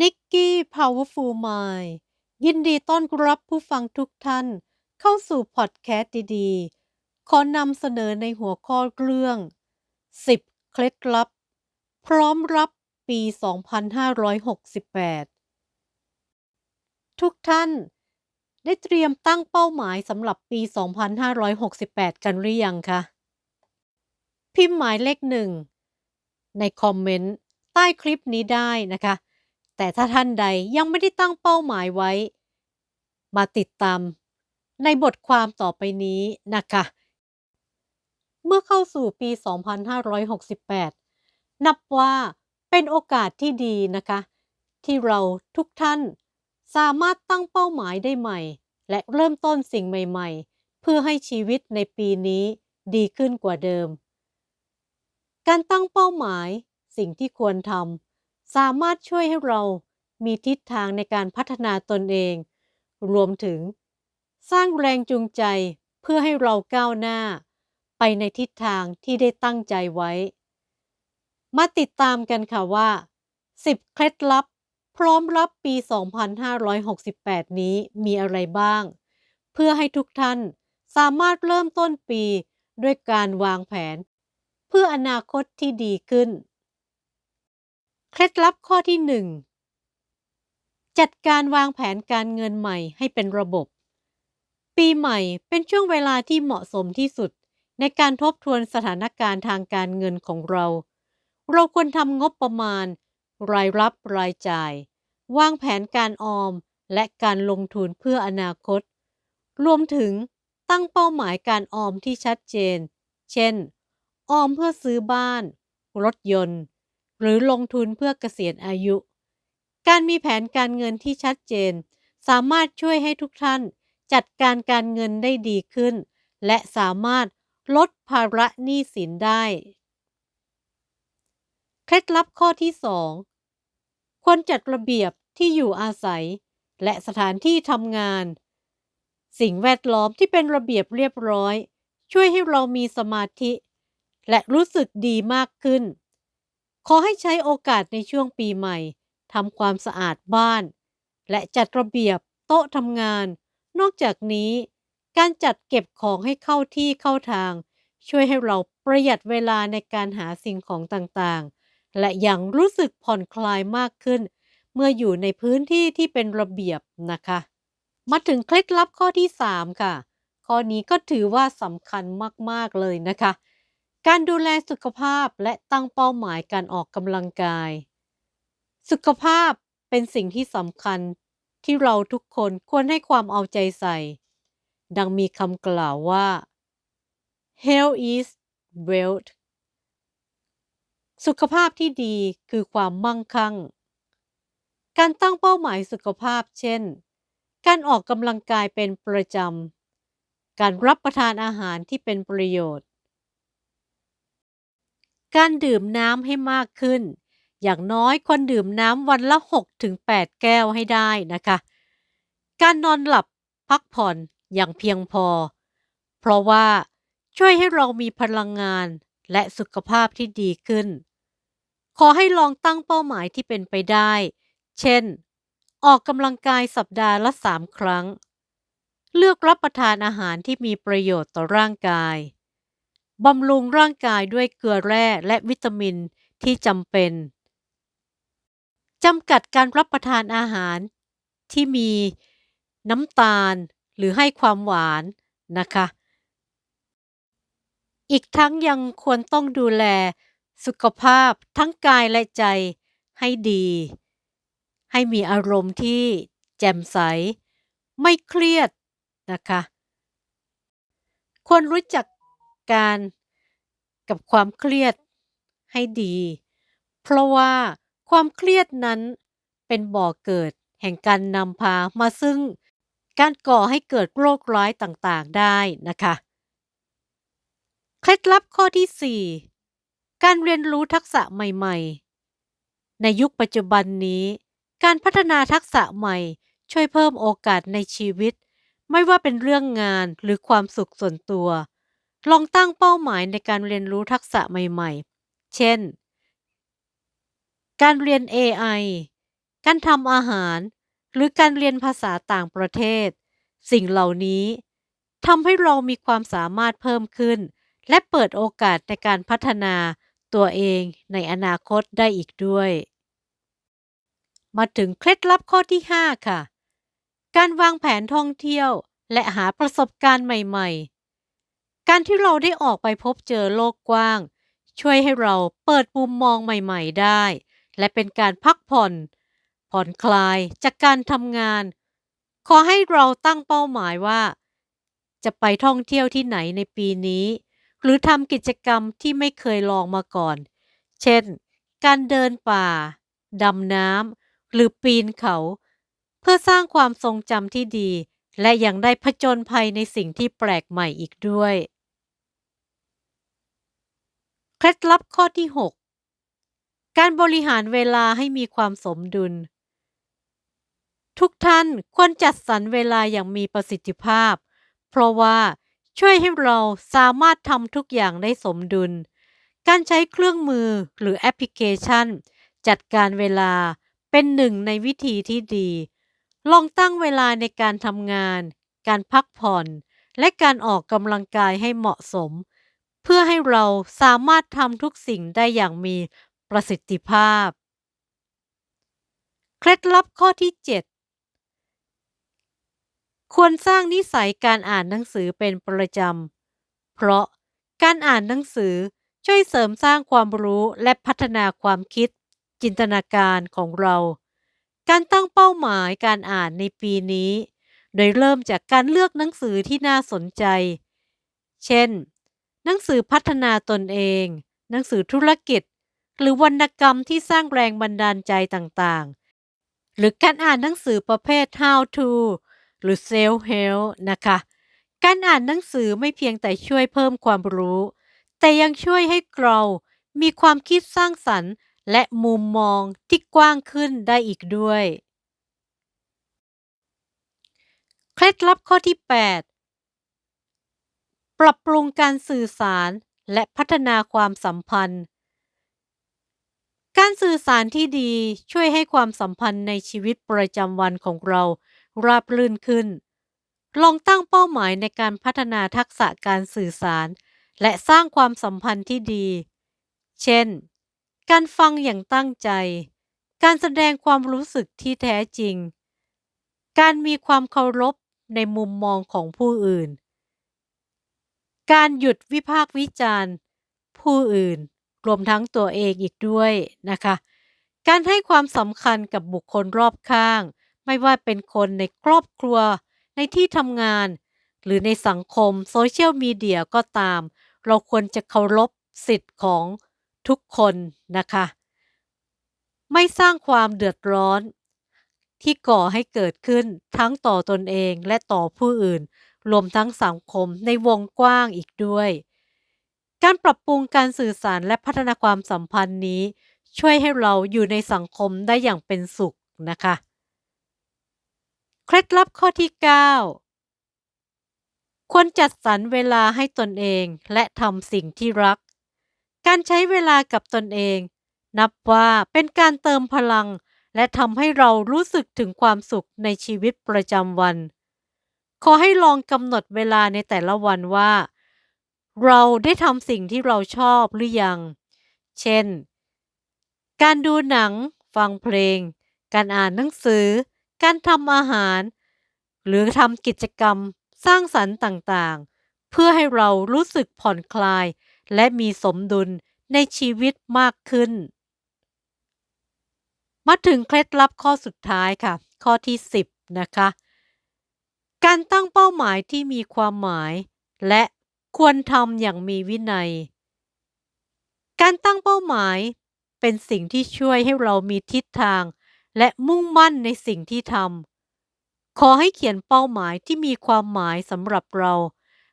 นิกกี้ Powerful Mind ยินดีต้อนรับผู้ฟังทุกท่านเข้าสู่พอดแคสต์ดีๆ ขอนำเสนอในหัวข้อเรื่อง 10 เคล็ดลับ พร้อมรับปี 2568 ทุกท่านได้เตรียมตั้งเป้าหมายสำหรับปี 2568 กันหรือยังคะ พิมพ์หมายเลขหนึ่งในคอมเมนต์ใต้คลิปนี้ได้นะคะ แต่ถ้าท่านใดยังไม่ได้ตั้งเป้าหมายไว้ มาติดตาม ในบทความต่อไปนี้นะคะ เมื่อเข้าสู่ปี 2568 นับว่าเป็นโอกาสที่ดีนะคะ ที่เราทุกท่านสามารถตั้งเป้าหมายได้ใหม่ และเริ่มต้นสิ่งใหม่ๆ เพื่อให้ชีวิตในปีนี้ดีขึ้นกว่าเดิม การตั้งเป้าหมายสิ่งที่ควรทำ สามารถช่วยให้เรามีทิศทางในการพัฒนาตนเอง รวมถึง สร้างแรงจูงใจเพื่อให้เราก้าวหน้า ไปในทิศทางที่ได้ตั้งใจไว้ มาติดตามกันค่ะว่า 10 เคล็ดลับ พร้อมรับปี 2568 นี้มีอะไรบ้าง เพื่อให้ทุกท่านสามารถเริ่มต้นปีด้วยการวางแผน เพื่ออนาคตที่ดีขึ้น เคล็ดลับข้อที่ 1 จัดการวางแผนการเงินใหม่ให้เป็นระบบ ปีใหม่เป็นช่วงเวลาที่เหมาะสมที่สุด ในการทบทวนสถานการณ์ทางการเงินของเรา เราควรทำงบประมาณ รายรับรายจ่าย วางแผนการออมและการลงทุนเพื่ออนาคต รวมถึงตั้งเป้าหมายการออมที่ชัดเจน เช่น ออมเพื่อซื้อบ้าน รถยนต์ หรือลงทุนเพื่อเกษียณอายุ การมีแผนการเงินที่ชัดเจน สามารถช่วยให้ทุกท่าน จัดการการเงินได้ดีขึ้น และสามารถลดภาระหนี้สินได้ เคล็ดลับข้อที่ 2 ควรจัดระเบียบที่อยู่อาศัย และสถานที่ทำงาน สิ่งแวดล้อมที่เป็นระเบียบเรียบร้อย ช่วยให้เรามีสมาธิ และรู้สึกดีมากขึ้น ขอให้ใช้โอกาสในช่วงปีใหม่ทำความสะอาดบ้าน และจัดระเบียบโต๊ะทำงาน นอกจากนี้ การจัดเก็บของให้เข้าที่เข้าทาง ช่วยให้เราประหยัดเวลาในการหาสิ่งของต่างๆ และยังรู้สึกผ่อนคลายมากขึ้น เมื่ออยู่ในพื้นที่ที่เป็นระเบียบนะคะ มาถึงเคล็ดลับข้อที่ 3 ค่ะ ข้อนี้ก็ถือว่าสำคัญมากๆเลยนะคะ การดูแลสุขภาพและตั้งเป้าหมายการออกกำลังกาย สุขภาพเป็นสิ่งที่สำคัญที่เราทุกคนควรให้ความเอาใจใส่ ดังมีคำกล่าวว่า health is wealth สุขภาพที่ดีคือความมั่งคั่ง การตั้งเป้าหมายสุขภาพเช่น การออกกำลังกายเป็นประจำ การรับประทานอาหารที่เป็นประโยชน์ การดื่มน้ำให้มากขึ้น อย่างน้อยควรดื่มน้ำวันละ 6-8 แก้วให้ได้นะคะ การนอนหลับพักผ่อนอย่างเพียงพอ เพราะว่าช่วยให้เรามีพลังงานและสุขภาพที่ดีขึ้น ขอให้ลองตั้งเป้าหมายที่เป็นไปได้ เช่น ออกกำลังกายสัปดาห์ละ 3 ครั้ง เลือกรับประทานอาหารที่มีประโยชน์ต่อร่างกาย บำรุงร่างกายด้วยเกลือแร่และวิตามินที่จำเป็น จำกัดการรับประทานอาหารที่มีน้ำตาลหรือให้ความหวานนะคะ อีกทั้งยังควรต้องดูแลสุขภาพทั้งกายและใจให้ดี ให้มีอารมณ์ที่แจ่มใส ไม่เครียดนะคะ ควรรู้จัก การกับความเครียดให้ดี เพราะว่าความเครียดนั้นเป็นบ่อเกิดแห่งการนำพามาซึ่งการก่อให้เกิดโรคร้ายต่างๆได้นะคะเคล็ดลับข้อที่ 4 การเรียนรู้ทักษะใหม่ ๆ ในยุคปัจจุบันนี้ การพัฒนาทักษะใหม่ ช่วยเพิ่มโอกาสในชีวิต ไม่ว่าเป็นเรื่องงานหรือความสุขส่วนตัว ลองตั้งเป้าหมายในการเรียนรู้ทักษะใหม่ๆ เช่น การเรียน AI การทำอาหาร หรือการเรียนภาษาต่างประเทศ สิ่งเหล่านี้ทำให้เรามีความสามารถเพิ่มขึ้น และเปิดโอกาสในการพัฒนาตัวเองในอนาคตได้อีกด้วย มาถึงเคล็ดลับข้อที่ 5 ค่ะ การวางแผนท่องเที่ยว และหาประสบการณ์ใหม่ ๆ การที่เราได้ออกไปพบเจอโลกกว้าง ช่วยให้เราเปิดมุมมองใหม่ๆได้ และเป็นการพักผ่อน ผ่อนคลายจากการทำงาน ขอให้เราตั้งเป้าหมายว่า จะไปท่องเที่ยวที่ไหนในปีนี้ หรือทำกิจกรรมที่ไม่เคยลองมาก่อน เช่น การเดินป่าดำน้ำหรือปีนเขา เพื่อสร้างความทรงจำที่ดีและยังได้ผจญภัยในสิ่งที่แปลกใหม่อีกด้วย เคล็ดลับข้อที่ 6 การบริหารเวลาให้มีความสมดุล ทุกท่านควรจัดสรรเวลาอย่างมีประสิทธิภาพ เพราะว่าช่วยให้เราสามารถทำทุกอย่างได้สมดุล การใช้เครื่องมือหรือแอปพลิเคชัน จัดการเวลาเป็นหนึ่งในวิธีที่ดี ลองตั้งเวลาในการทำงาน การพักผ่อน และการออกกำลังกายให้เหมาะสม เพื่อให้เราสามารถทำทุกสิ่งได้อย่างมีประสิทธิภาพ เคล็ดลับข้อที่ 7 ควรสร้างนิสัยการอ่านหนังสือเป็นประจำ เพราะการอ่านหนังสือช่วยเสริมสร้างความรู้และพัฒนาความคิด จินตนาการของเรา การตั้งเป้าหมายการอ่านในปีนี้ โดยเริ่มจากการเลือกหนังสือที่น่าสนใจ เช่น หนังสือพัฒนาตนเอง หนังสือธุรกิจ หรือวรรณกรรมที่สร้างแรงบันดาลใจต่างๆ หรือการอ่านหนังสือประเภท how to หรือ self help นะคะ การอ่านหนังสือไม่เพียงแต่ช่วยเพิ่มความรู้ แต่ยังช่วยให้เรามีความคิดสร้างสรรค์ และมุมมองที่กว้างขึ้นได้อีกด้วย เคล็ดลับข้อที่ 8 ปรับปรุงการสื่อสารและพัฒนาความสัมพันธ์ การสื่อสารที่ดีช่วยให้ความสัมพันธ์ในชีวิตประจำวันของเราราบรื่นขึ้น ลองตั้งเป้าหมายในการพัฒนาทักษะการสื่อสาร และสร้างความสัมพันธ์ที่ดี เช่น การฟังอย่างตั้งใจ การแสดงความรู้สึกที่แท้จริง การมีความเคารพในมุมมองของผู้อื่น การหยุดวิพากษ์วิจารณ์ ผู้อื่นรวมทั้งตัวเองอีกด้วยนะคะ การให้ความสำคัญกับบุคคลรอบข้าง ไม่ว่าเป็นคนในครอบครัว ในที่ทำงาน หรือในสังคมโซเชียลมีเดียก็ตาม เราควรจะเคารพสิทธิ์ของทุกคนนะคะ ไม่สร้างความเดือดร้อนที่ก่อให้เกิดขึ้นทั้งต่อตนเองและต่อผู้อื่น รวมทั้งสังคมในวงกว้างอีกด้วย การปรับปรุงการสื่อสารและพัฒนาความสัมพันธ์นี้ ช่วยให้เราอยู่ในสังคมได้อย่างเป็นสุขนะคะ เคล็ดลับข้อที่ 9 ควรจัดสรรเวลาให้ตนเองและทำสิ่งที่รัก การใช้เวลากับตนเอง นับว่าเป็นการเติมพลังและทำให้เรารู้สึกถึงความสุขในชีวิตประจำวัน ขอให้ลองกำหนดเวลาในแต่ละวันว่า เราได้ทำสิ่งที่เราชอบหรือยัง เช่น การดูหนัง ฟังเพลง การอ่านหนังสือ การทำอาหาร หรือทำกิจกรรมสร้างสรรค์ต่างๆ เพื่อให้เรารู้สึกผ่อนคลาย และมีสมดุลในชีวิตมากขึ้น มาถึงเคล็ดลับข้อสุดท้ายค่ะ ข้อที่ 10 นะคะ การตั้งเป้าหมายที่มีความหมาย และควรทำอย่างมีวินัย การตั้งเป้าหมายเป็นสิ่งที่ช่วยให้เรามีทิศทาง และมุ่งมั่นในสิ่งที่ทำขอให้เขียนเป้าหมายที่มีความหมายสำหรับเรา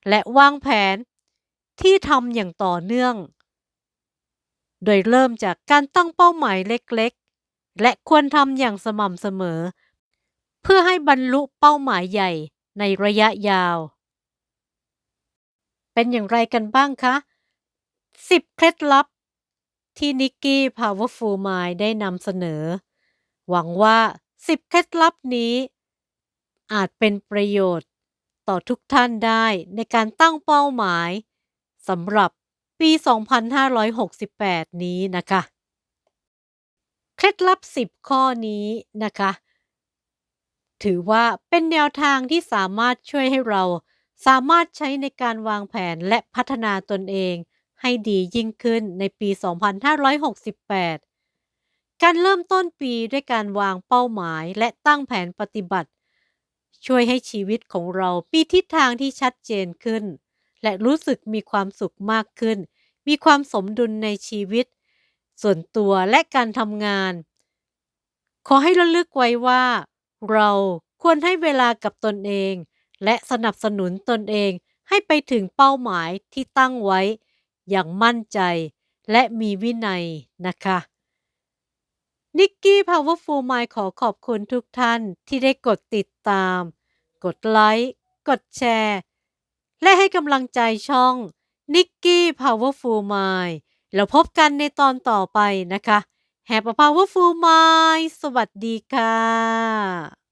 และวางแผนที่ทำอย่างต่อเนื่อง โดยเริ่มจากการตั้งเป้าหมายเล็กๆ และควรทำอย่างสม่ำเสมอ เพื่อให้บรรลุเป้าหมายใหญ่ในระยะยาว เป็นอย่างไรกันบ้างคะ 10 เคล็ดลับ ที่นิกกี้ Powerful Mind ได้นำเสนอ หวังว่า 10 เคล็ดลับนี้ อาจเป็นประโยชน์ต่อทุกท่านได้ในการตั้งเป้าหมายสำหรับปี 2568 นี้นะคะ เคล็ดลับ 10 ข้อนี้นะคะ ถือว่าเป็นแนวทางที่สามารถช่วยให้เรา สามารถใช้ในการวางแผนและพัฒนาตนเอง ให้ดียิ่งขึ้นในปี 2568 การเริ่มต้นปีด้วยการวางเป้าหมายและตั้งแผนปฏิบัติ ช่วยให้ชีวิตของเรามีทิศทางที่ชัดเจนขึ้น และรู้สึกมีความสุขมากขึ้น มีความสมดุลในชีวิต ส่วนตัวและการทำงาน ขอให้ระลึกไว้ว่า เราควรให้เวลากับตนเอง และสนับสนุนตนเองให้ไปถึงเป้าหมายที่ตั้งไว้ อย่างมั่นใจ และมีวินัยนะคะนิกกี้ Powerful Mind ขอขอบคุณทุกท่านที่ได้กดติดตาม กดไลค์ กดแชร์ และให้กำลังใจช่องนิกกี้ Powerful Mind แล้วพบกันในตอนต่อไปนะคะ Have a Powerful Mind สวัสดีค่ะ